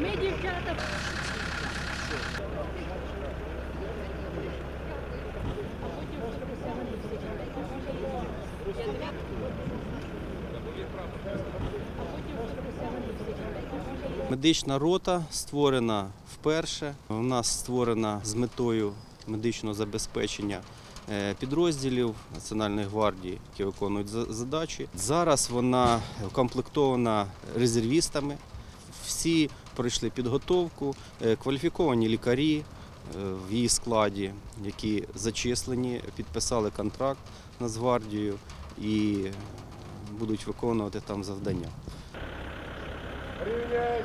Ми дівчата. Медична рота створена вперше. У нас створена з метою медичного забезпечення е, підрозділів Національної гвардії, які виконують за- задачі. Зараз вона укомплектована резервістами. Всі пройшли підготовку, Е, кваліфіковані лікарі е, в її складі, які зачислені, підписали контракт Нацгвардією і будуть виконувати там завдання. Рівняйсь.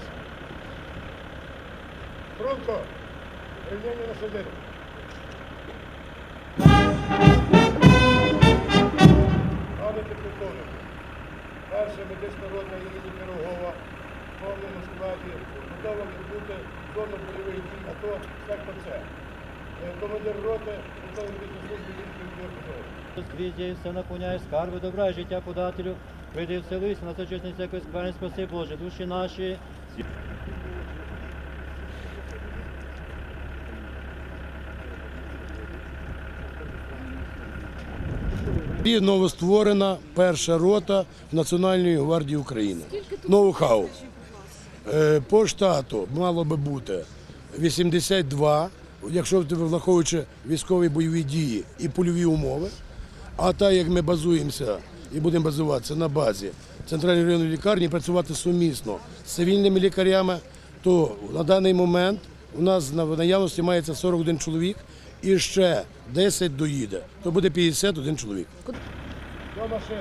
Струнко. Рівняння на середину. Пане підполковник, перша медична рота імені Пирогова в повному складі готова відбути зону бойових дій АТО сектор С. Е, Командир роти, Верховної медичної служби Петрович. Скрізь все наповняє скарби, добра життя подателю. Прийди вселися, на сочисність всякої скверни, спаси Боже, душі наші. І новостворена перша рота Національної гвардії України. Ноу-хау. Е, По штату мало би бути 82, якщо враховуючи військові бойові дії і польові умови. А так як ми базуємося і будемо базуватися на базі центральної районної лікарні, працювати сумісно з цивільними лікарями, то на даний момент у нас на наявності мається 41 чоловік і ще 10 доїде, то буде 51 чоловік. До машин.